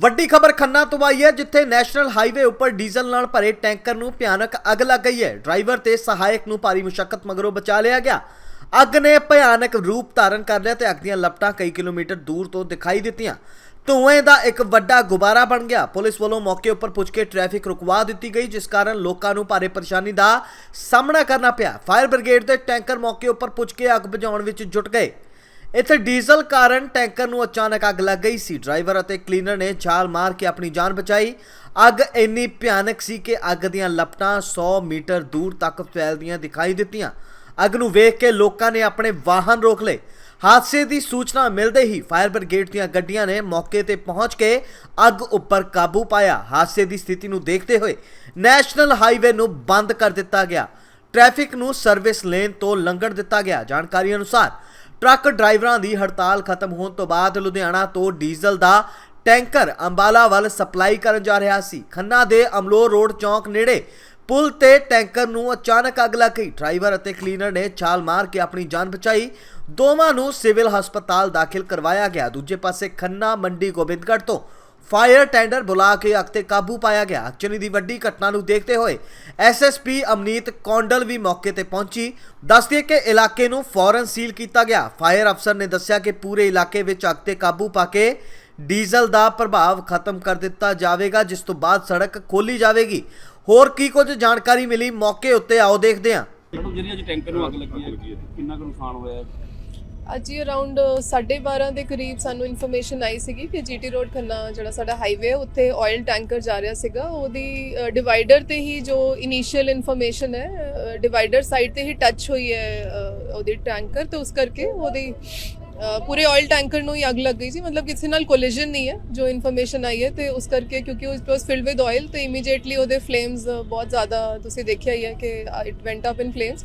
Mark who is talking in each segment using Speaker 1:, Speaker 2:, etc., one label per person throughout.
Speaker 1: ਵੱਡੀ ਖਬਰ ਖੰਨਾ ਤੋਂ ਆਈ ਹੈ, ਜਿੱਥੇ ਨੈਸ਼ਨਲ ਹਾਈਵੇ ਉੱਪਰ ਡੀਜ਼ਲ ਨਾਲ ਭਰੇ ਟੈਂਕਰ ਨੂੰ ਭਿਆਨਕ ਅੱਗ ਲੱਗ ਗਈ ਹੈ। ਡਰਾਈਵਰ ਤੇ ਸਹਾਇਕ ਨੂੰ ਭਾਰੀ ਮੁਸ਼ਕਲ ਮਗਰੋਂ ਬਚਾ ਲਿਆ ਗਿਆ। ਅੱਗ ਨੇ ਭਿਆਨਕ ਰੂਪ ਧਾਰਨ ਕਰ ਲਿਆ ਤੇ ਅੱਗ ਦੀਆਂ ਲਪਟਾਂ ਕਈ ਕਿਲੋਮੀਟਰ ਦੂਰ ਤੋਂ ਦਿਖਾਈ ਦਿੱਤੀਆਂ। ਧੂਏ ਦਾ ਇੱਕ ਵੱਡਾ ਗੁਬਾਰਾ ਬਣ ਗਿਆ। ਪੁਲਿਸ ਵੱਲੋਂ ਮੌਕੇ ਉੱਪਰ ਪੁੱਜ ਕੇ ਟ੍ਰੈਫਿਕ ਰੁਕਵਾ ਦਿੱਤੀ ਗਈ, ਜਿਸ ਕਾਰਨ ਲੋਕਾਂ ਨੂੰ ਭਾਰੀ ਪਰੇਸ਼ਾਨੀ ਦਾ ਸਾਹਮਣਾ ਕਰਨਾ ਪਿਆ। ਫਾਇਰ ਬ੍ਰਿਗੇਡ ਦੇ ਟੈਂਕਰ ਮੌਕੇ ਉੱਪਰ ਪੁੱਜ ਕੇ ਅੱਗ ਬੁਝਾਉਣ ਵਿੱਚ ਜੁਟ ਗਏ। ਇੱਥੇ ਡੀਜ਼ਲ ਕਾਰਨ ਟੈਂਕਰ ਨੂੰ ਅਚਾਨਕ ਅੱਗ ਲੱਗ ਗਈ ਸੀ। ਡਰਾਈਵਰ ਅਤੇ ਕਲੀਨਰ ਨੇ ਛਾਲ ਮਾਰ ਕੇ ਆਪਣੀ ਜਾਨ ਬਚਾਈ। ਅੱਗ ਇੰਨੀ ਭਿਆਨਕ ਸੀ ਕਿ ਅੱਗ ਦੀਆਂ ਲਪਟਾਂ 100 ਮੀਟਰ ਦੂਰ ਤੱਕ ਫੈਲਦੀਆਂ ਦਿਖਾਈ ਦਿੱਤੀਆਂ। ਅੱਗ ਨੂੰ ਵੇਖ ਕੇ ਲੋਕਾਂ ਨੇ ਆਪਣੇ ਵਾਹਨ ਰੋਕ ਲਏ। ਹਾਦਸੇ ਦੀ ਸੂਚਨਾ ਮਿਲਦੇ ਹੀ ਫਾਇਰ ਬ੍ਰਿਗੇਡ ਦੀਆਂ ਗੱਡੀਆਂ ਨੇ ਮੌਕੇ ਤੇ ਪਹੁੰਚ ਕੇ ਅੱਗ ਉੱਪਰ ਕਾਬੂ ਪਾਇਆ। ਹਾਦਸੇ ਦੀ ਸਥਿਤੀ ਨੂੰ ਦੇਖਦੇ ਹੋਏ ਨੈਸ਼ਨਲ ਹਾਈਵੇ ਨੂੰ ਬੰਦ ਕਰ ਦਿੱਤਾ ਗਿਆ। ਟ੍ਰੈਫਿਕ ਨੂੰ ਸਰਵਿਸ ਲੇਨ ਤੋਂ ਲੰਘਣ ਦਿੱਤਾ ਗਿਆ। ਜਾਣਕਾਰੀ ਅਨੁਸਾਰ ਟਰੱਕ ਡਰਾਈਵਰਾਂ ਦੀ ਹੜਤਾਲ ਖਤਮ ਹੋਣ ਤੋਂ ਬਾਅਦ ਲੁਧਿਆਣਾ ਤੋਂ ਡੀਜ਼ਲ ਦਾ ਟੈਂਕਰ ਅੰਬਾਲਾ ਵੱਲ ਸਪਲਾਈ ਕਰਨ ਜਾ ਰਿਹਾ ਸੀ। ਖੰਨਾ ਦੇ ਅਮਲੋਰ ਰੋਡ ਚੌਂਕ ਨੇੜੇ ਪੁਲ ਤੇ ਟੈਂਕਰ ਨੂੰ ਅਚਾਨਕ ਅੱਗ ਲੱਗ ਗਈ। ਡਰਾਈਵਰ ਅਤੇ ਕਲੀਨਰ ਨੇ ਛਾਲ ਮਾਰ ਕੇ ਆਪਣੀ ਜਾਨ ਬਚਾਈ। ਦੋਵਾਂ ਨੂੰ ਸਿਵਲ ਹਸਪਤਾਲ ਦਾਖਲ ਕਰਵਾਇਆ ਗਿਆ। ਦੂਜੇ ਪਾਸੇ ਖੰਨਾ ਮੰਡੀ ਗੋਬਿੰਦਗੜ੍ਹ ਤੋਂ ਫਾਇਰ ਟੈਂਡਰ ਬੁਲਾ ਕੇ ਅੱਗ ਤੇ ਕਾਬੂ ਪਾਇਆ ਗਿਆ। ਅਚਨੀ ਦੀ ਵੱਡੀ ਘਟਨਾ ਨੂੰ ਦੇਖਦੇ ਹੋਏ ਐਸਐਸਪੀ ਅਮਨੀਤ ਕੌਂਡਲ ਵੀ ਮੌਕੇ ਤੇ ਪਹੁੰਚੀ। ਦੱਸਦੀ ਕਿ ਇਲਾਕੇ ਨੂੰ ਫੌਰਨ ਸੀਲ ਕੀਤਾ ਗਿਆ। ਫਾਇਰ ਅਫਸਰ ਨੇ ਦੱਸਿਆ ਕਿ ਪੂਰੇ ਇਲਾਕੇ ਵਿੱਚ ਅੱਗ ਤੇ ਕਾਬੂ ਪਾ ਕੇ ਡੀਜ਼ਲ ਦਾ ਪ੍ਰਭਾਵ ਖਤਮ ਕਰ ਦਿੱਤਾ ਜਾਵੇਗਾ, ਜਿਸ ਤੋਂ ਬਾਅਦ ਸੜਕ ਖੋਲੀ ਜਾਵੇਗੀ। ਹੋਰ ਕੀ ਕੁਝ ਜਾਣਕਾਰੀ ਮਿਲੀ? ਮੌਕੇ ਉੱਤੇ ਆਓ ਦੇਖਦੇ ਹਾਂ।
Speaker 2: ਮੈਡਮ ਜਿਹੜੀ ਟੈਂਕਰ ਨੂੰ ਅੱਗ ਲੱਗੀ ਹੈ, ਕਿੰਨਾ ਕੁ ਨੁਕਸਾਨ ਹੋਇਆ ਹੈ?
Speaker 3: ਅੱਜ ਹੀ ਅਰਾਊਂਡ 12:30 ਦੇ ਕਰੀਬ ਸਾਨੂੰ ਇਨਫੋਰਮੇਸ਼ਨ ਆਈ ਸੀਗੀ ਕਿ ਜੀਟੀ ਰੋਡ ਖੰਨਾ ਜਿਹੜਾ ਸਾਡਾ ਹਾਈਵੇ ਹੈ ਉੱਥੇ ਆਇਲ ਟੈਂਕਰ ਜਾ ਰਿਹਾ ਸੀਗਾ। ਉਹਦੀ ਡਿਵਾਈਡਰ ਤੇ ਹੀ ਜੋ ਇਨੀਸ਼ੀਅਲ ਇਨਫੋਰਮੇਸ਼ਨ ਹੈ ਡਿਵਾਈਡਰ ਸਾਈਡ ਤੇ ਹੀ ਟੱਚ ਹੋਈ ਹੈ ਅ, ਉਹਦੀ ਟੈਂਕਰ ਤੇ ਉਸ ਕਰਕੇ ਉਹਦੀ ਪੂਰੇ ਆਇਲ ਟੈਂਕਰ ਨੂੰ ਹੀ ਅੱਗ ਲੱਗ ਗਈ ਸੀ। ਮਤਲਬ ਕਿਸੇ ਨਾਲ ਕੋਲੀਜਨ ਨਹੀਂ ਹੈ ਜੋ ਇਨਫੋਰਮੇਸ਼ਨ ਆਈ ਹੈ ਤੇ ਉਸ ਕਰਕੇ ਕਿਉਂਕਿ it was filled with oil ਤੇ ਇਮੀਡੀਏਟਲੀ ਉਹਦੇ ਫਲੇਮਸ ਬਹੁਤ ਜ਼ਿਆਦਾ ਤੁਸੀਂ ਦੇਖਿਆ ਹੀ ਹੈ ਕਿ it went up in flames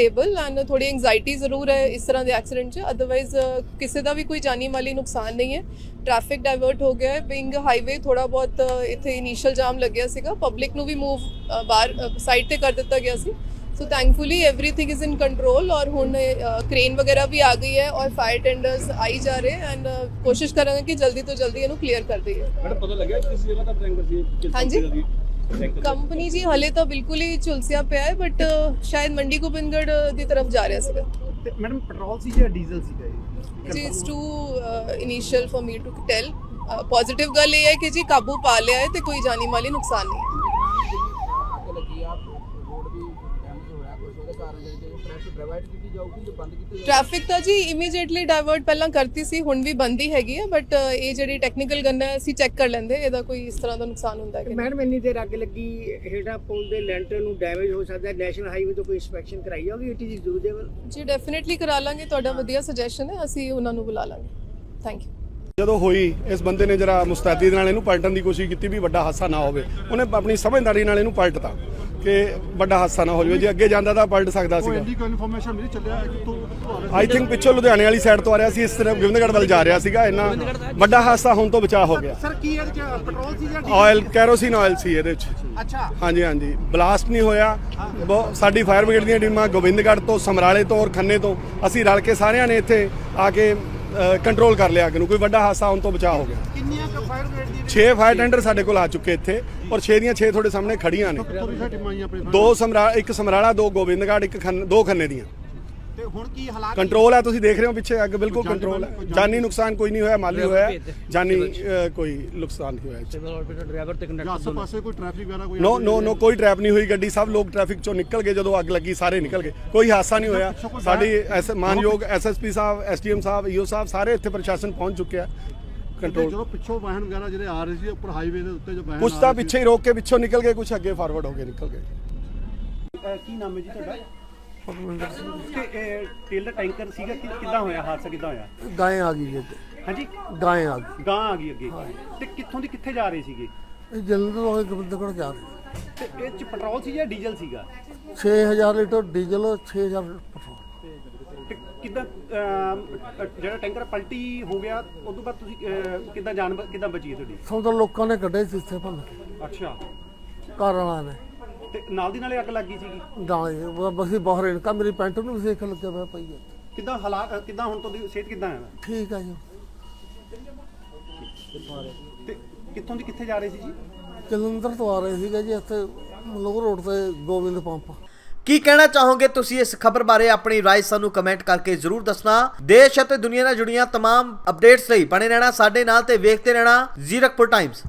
Speaker 3: stable and ਥੋੜੀ ਐਂਗਜ਼ਾਈਟੀ ਜ਼ਰੂਰ ਹੈ ਇਸ ਤਰ੍ਹਾਂ ਦੇ ਐਕਸੀਡੈਂਟ 'ਚ ਅਦਰਵਾਈਜ਼ ਕਿਸੇ ਦਾ ਵੀ ਕੋਈ ਜਾਨੀ ਮਾਲੀ ਨੁਕਸਾਨ ਨਹੀਂ ਹੈ ਟ੍ਰੈਫਿਕ ਡਾਇਵਰਟ ਹੋ ਗਿਆ ਹੈ ਬਿੰਗ ਹਾਈਵੇ ਥੋੜਾ ਬਹੁਤ ਅ, ਇੱਥੇ ਇਨੀਸ਼ੀਅਲ ਜਾਮ ਲੱਗਿਆ ਸੀਗਾ ਪਬਲਿਕ ਨੂੰ ਵੀ ਮੂਵ ਬਾਹਰ ਸਾਈਡ ਤੇ ਕਰ ਦਿੱਤਾ ਗਿਆ ਸੀ so thankfully everything is in control ਔਰ ਹੁਣ ਕ੍ਰੇਨ ਵਗੈਰਾ ਵੀ ਆ ਗਈ ਹੈ ਔਰ ਫਾਇਰ ਟੈਂਡਰਸ ਆਈ ਜਾ ਰਹੇ ਐਂਡ ਕੋਸ਼ਿਸ਼ ਕਰਾਂਗੇ ਕਿ ਜਲਦੀ ਤੋਂ ਜਲਦੀ ਇਹਨੂੰ ਕਲੀਅਰ ਕਰ ਦਈਏ
Speaker 2: ਮੈਡਮ ਪਤਾ ਲੱਗਿਆ ਕਿਸ ਜਗ੍ਹਾ ਦਾ ਟੈਂਕਰ ਸੀ ਕਿਸ
Speaker 3: ਹਾਂਜੀ। ਕੰਪਨੀ ਜੀ ਹਲੇ ਤਾਂ ਬਿਲਕੁਲ ਹੀ ਝੁਲਸਿਆ ਪਿਆ ਹੈ ਬਟ ਸ਼ਾਇਦ ਮੰਡੀ ਗੋਬਿੰਦਗੜ੍ਹ ਦੀ ਤਰਫ ਜਾ ਰਿਹਾ ਸੀਗਾ।
Speaker 4: ਤੇ ਮੈਡਮ ਪੈਟਰੋਲ ਸੀ ਜਾਂ ਡੀਜ਼ਲ ਸੀਗਾ ਇਹ?
Speaker 3: ਜੀ it's too initial for me to tell positive ਗੱਲ ਇਹ ਹੈ ਕਿ ਜੀ ਕਾਬੂ ਪਾ ਲਿਆ ਹੈ ਤੇ ਕੋਈ ਜਾਨੀ ਮਾਲੀ ਨੁਕਸਾਨ ਨਹੀਂ ਹੈ
Speaker 5: ਅੱਗ ਲੱਗੀ ਆ ਰੋਡ ਵੀ ਡੈਮੇਜ ਹੋਇਆ ਕੁਝ ਉਹਦੇ ਕਾਰਨ ਟ੍ਰੈਫਿਕ ਡਿਵਾਈਡ ਕੀਤੀ ਜਾਊਗੀ ਜਾਂ ਬੰਦ ਕੀਤੀ ਜਾਊਗੀ?
Speaker 3: ਟ੍ਰੈਫਿਕ ਤਾਂ ਜੀ ਇਮੀਡੀਏਟਲੀ ਡਾਇਵਰਟ ਪਹਿਲਾਂ ਕਰਤੀ ਸੀ ਹੁਣ ਵੀ ਬੰਦ ਹੀ ਹੈਗੀ ਹੈ ਬਟ ਇਹ ਜਿਹੜੀ ਟੈਕਨੀਕਲ ਗੰਨ ਹੈ ਅਸੀਂ ਚੈੱਕ ਕਰ ਲੈਂਦੇ ਇਹਦਾ ਕੋਈ ਇਸ ਤਰ੍ਹਾਂ ਦਾ ਨੁਕਸਾਨ ਹੁੰਦਾ ਹੈ ਕਿ।
Speaker 4: ਮੈਡਮ ਇੰਨੀ ਦੇਰ ਅੱਗ ਲੱਗੀ ਹੇਠਾਂ ਪੁਲ ਦੇ ਲੈਂਟਰ ਨੂੰ ਡੈਮੇਜ ਹੋ ਸਕਦਾ ਨੈਸ਼ਨਲ ਹਾਈਵੇ ਤੋਂ ਕੋਈ ਇਨਸਪੈਕਸ਼ਨ ਕਰਾਈ ਜਾਊਗੀ ਇਟ ਇਜ਼ ਯੂਜ਼ੇਬਲ
Speaker 3: ਜੀ ਡੈਫੀਨਿਟਲੀ ਕਰਾ ਲਾਂਗੇ ਤੁਹਾਡਾ ਵਧੀਆ ਸੁਜੈਸ਼ਨ ਹੈ ਅਸੀਂ ਉਹਨਾਂ ਨੂੰ ਬੁਲਾ ਲਾਂਗੇ। ਥੈਂਕ ਯੂ
Speaker 6: ਜਦੋਂ ਹੋਈ ਇਸ ਬੰਦੇ ਨੇ ਜਰਾ ਮੁਸਤੈਦੀ ਦੇ ਨਾਲ ਇਹਨੂੰ ਪਲਟਣ ਦੀ ਕੋਸ਼ਿਸ਼ ਕੀਤੀ ਵੀ ਵੱਡਾ ਹਾਦਸਾ ਨਾ ਹੋਵੇ ਉਹਨੇ ਆਪਣੀ ਸਮਝਦਾਰੀ ਨਾਲ ਇਹਨੂੰ ਪਲਟਤਾ। ਕਿ ਵੱਡਾ ਹਾਦਸਾ ਨਾ ਹੋ ਜਾਵੇ। ਜੇ ਅੱਗੇ ਜਾਂਦਾ ਤਾਂ ਪਲਟ ਸਕਦਾ ਸੀਗਾ।
Speaker 7: ਇੰਨੀ ਕੋਈ ਇਨਫੋਰਮੇਸ਼ਨ ਮਿਲੀ ਚੱਲਿਆ ਕਿਤੋਂ
Speaker 6: ਆਈ ਥਿੰਕ ਪਿੱਛੋਂ ਲੁਧਿਆਣੇ ਵਾਲੀ ਸਾਈਡ ਤੋਂ ਆ ਰਿਹਾ ਸੀ ਇਸ ਤਰ੍ਹਾਂ ਗੋਬਿੰਦਗੜ੍ਹ ਵੱਲ ਜਾ ਰਿਹਾ ਸੀਗਾ ਇੰਨਾ ਵੱਡਾ ਹਾਦਸਾ ਹੋਣ ਤੋਂ ਬਚਾਅ ਹੋ ਗਿਆ।
Speaker 4: ਸਰ ਕੀ ਇਹਦੇ ਚ ਪੈਟਰੋਲ ਸੀ ਜਾਂ
Speaker 6: ਆਇਲ ਕੈਰੋਸਿਨ ਆਇਲ ਸੀ ਇਹਦੇ ਵਿੱਚ
Speaker 4: ਅੱਛਾ।
Speaker 6: ਹਾਂਜੀ ਹਾਂਜੀ। ਬਲਾਸਟ ਨਹੀਂ ਹੋਇਆ। ਸਾਡੀ ਫਾਇਰ ਬ੍ਰਿਗੇਡ ਦੀਆਂ ਟੀਮਾਂ ਗੋਬਿੰਦਗੜ੍ਹ ਤੋਂ ਸਮਰਾਲੇ ਤੋਂ ਔਰ ਖੰਨੇ ਤੋਂ ਅਸੀਂ ਰਲ ਕੇ ਸਾਰਿਆਂ ਨੇ ਇੱਥੇ ਆ ਕੇ ਕੰਟਰੋਲ ਕਰ ਲਿਆ ਅੱਗ ਨੂੰ। ਕੋਈ ਵੱਡਾ ਹਾਦਸਾ ਹੋਣ ਤੋਂ ਬਚਾਅ ਹੋ ਗਿਆ।
Speaker 4: ਫਾਇਰ ਬ੍ਰਿਗੇਡ ਦੀ
Speaker 6: 6 ਫਾਇਰ ਟੈਂਡਰ ਸਾਡੇ ਕੋਲ ਆ ਚੁੱਕੇ ਇੱਥੇ ਔਰ 6 ਦੀਆਂ 6 ਤੁਹਾਡੇ ਸਾਹਮਣੇ ਖੜੀਆਂ ਨੇ।
Speaker 7: ਸਾਡੀ ਆਪਣੇ
Speaker 6: ਦੋ ਸਮਰਾ ਇੱਕ ਸਮਰਾਲਾ ਦੋ ਗੋਬਿੰਦਗੜ੍ਹ ਇੱਕ ਖੰਨ ਦੋ ਖੰਨੇ ਦੀਆਂ।
Speaker 4: ਤੇ ਹੁਣ ਕੀ ਹਾਲਾਤ
Speaker 6: ਕੰਟਰੋਲ ਹੈ ਤੁਸੀਂ ਦੇਖ ਰਹੇ ਹੋ ਪਿੱਛੇ ਅੱਗ ਬਿਲਕੁਲ ਕੰਟਰੋਲ ਹੈ
Speaker 7: ਜਾਨੀ-
Speaker 6: ਨੁਕਸਾਨ ਕੋਈ ਨਹੀਂ ਹੋਇਆ ਮਾਲੀ ਹੋਇਆ ਜਾਨੀ ਕੋਈ ਨੁਕਸਾਨ ਨਹੀਂ ਹੋਇਆ। ਇਹ 'ਚ।
Speaker 7: ਜਾਂ ਆਸੇ ਪਾਸੇ ਕੋਈ ਟ੍ਰੈਫਿਕ ਵਗੈਰਾ ਕੋਈ
Speaker 6: ਨੋ ਨੋ ਨੋ ਕੋਈ ਟ੍ਰੈਪ ਨਹੀਂ ਹੋਈ ਗੱਡੀ ਸਭ ਲੋਕ ਟ੍ਰੈਫਿਕ ਚੋਂ ਨਿਕਲ ਗਏ ਜਦੋਂ ਅੱਗ ਲੱਗੀ ਸਾਰੇ ਨਿਕਲ ਗਏ। ਕੋਈ ਹਾਦਸਾ ਨਹੀਂ ਹੋਇਆ। ਸਾਡੀ ਐਸ ਮਾਨਯੋਗ ਐਸਐਸਪੀ ਸਾਹਿਬ ਐਸਡੀਐਮ ਸਾਹਿਬ ਈਓ ਸਾਹਿਬ ਸਾਰੇ ਇੱਥੇ ਪ੍ਰਸ਼ਾਸਨ ਪਹੁੰਚ ਚੁੱਕਿਆ। ਕੰਟਰੋਲ
Speaker 7: ਜਦੋਂ ਪਿੱਛੋਂ ਵਾਹਨ ਵਗੈਰਾ ਜਿਹੜੇ ਆ ਰਹੇ ਸੀ ਉੱਪਰ ਹਾਈਵੇ ਦੇ ਉੱਤੇ ਜੋ ਵਾਹਨ
Speaker 6: ਕੁਛ ਤਾਂ ਪਿੱਛੇ ਹੀ ਰੋਕ ਕੇ ਪਿੱਛੋਂ ਨਿਕਲ ਗਏ ਕੁਛ ਅੱਗੇ ਫਾਰਵਰਡ ਹੋ ਕੇ ਨਿਕਲ ਗਏ।
Speaker 4: ਕੀ ਨਾਮ ਹੈ ਜੀ ਤੁਹਾਡਾ? ਤੇ ਦਾ ਟੈਂਕਰ ਸੀਗਾ ਕਿ ਕਿੱਦਾਂ ਹੋਇਆ ਹਾਦਸਾ ਕਿੱਦਾਂ ਹੋਇਆ?
Speaker 8: ਗਾਂ ਆ ਗਈ ਜੀ। ਹਾਂਜੀ?
Speaker 9: ਗਾਂ ਆ ਗਈ।
Speaker 8: ਗਾਂ ਆ ਗਈ ਅੱਗੇ। ਤੇ ਕਿੱਥੋਂ ਦੀ ਕਿੱਥੇ ਜਾ ਰਹੇ ਸੀਗੇ?
Speaker 9: ਇਹ ਜਲੰਧਰ ਵਾਲੇ ਗੋਬਿੰਦਗੜ੍ਹ ਜਾ ਰਹੇ।
Speaker 8: ਤੇ ਇਹ ਚ ਪੈਟਰੋਲ ਸੀ ਜਾਂ ਡੀਜ਼ਲ ਸੀਗਾ?
Speaker 9: 6000 ਲੀਟਰ ਡੀਜ਼ਲ 6000
Speaker 8: ਅ, ਜਿਹੜਾ ਟੈਂਕਰ ਪਲਟੀ ਹੋ ਗਿਆ ਉਸ ਤੋਂ ਬਾਅਦ ਤੁਸੀਂ ਕਿੱਦਾਂ ਜਾਨ ਕਿੱਦਾਂ ਬਚੀ ਤੁਹਾਡੀ?
Speaker 9: ਸਭ ਤੋਂ ਲੋਕਾਂ ਨੇ ਕੱਢੇ ਸੀ ਇੱਥੇ ਭੰਨ ਕੇ।
Speaker 8: ਅੱਛਾ।
Speaker 9: ਘਰ ਵਾਲਿਆਂ ਨੇ।
Speaker 8: ਤੇ ਨਾਲ ਦੀ ਨਾਲੇ ਅੱਗ ਲੱਗੀ ਸੀਗੀ?
Speaker 9: ਗਾਲੇ ਬਸ ਬਾਹਰ ਇਨਕਾ ਮੇਰੀ ਪੈਂਟ ਨੂੰ ਵੀ ਸੇਕ ਲੱਗਿਆ ਹੋਇਆ ਪਈ ਹੈ।
Speaker 8: ਕਿੱਦਾਂ ਹਾਲਾਤ ਕਿੱਦਾਂ ਹੁਣ ਤੁਹਾਡੀ ਸਿਹਤ ਕਿੱਦਾਂ ਹੈ?
Speaker 9: ਠੀਕ ਹੈ ਜੀ।
Speaker 8: ਤੇ ਕਿੱਥੋਂ ਦੀ ਕਿੱਥੇ ਜਾ ਰਹੇ ਸੀ ਜੀ?
Speaker 9: ਜਲੰਧਰ ਤੋਂ ਆ ਰਹੇ ਸੀਗੇ ਜੀ ਇੱਥੇ ਲੋਕ ਰੋਡ ਤੇ ਗੋਬਿੰਦ ਪੰਪ।
Speaker 1: ਕੀ ਕਹਿਣਾ ਚਾਹੋਗੇ ਤੁਸੀਂ ਇਸ ਖਬਰ ਬਾਰੇ ਆਪਣੀ ਰਾਏ ਸਾਨੂੰ ਕਮੈਂਟ ਕਰਕੇ ਜ਼ਰੂਰ ਦੱਸਣਾ ਦੇਸ਼ ਅਤੇ ਦੁਨੀਆ ਨਾਲ ਜੁੜੀਆਂ तमाम ਅਪਡੇਟਸ ਲਈ ਬਣੇ ਰਹਿਣਾ ਸਾਡੇ ਨਾਲ ਤੇ ਵੇਖਦੇ ਰਹਿਣਾ ਜ਼ੀਰਕਪੁਰ ਟਾਈਮਸ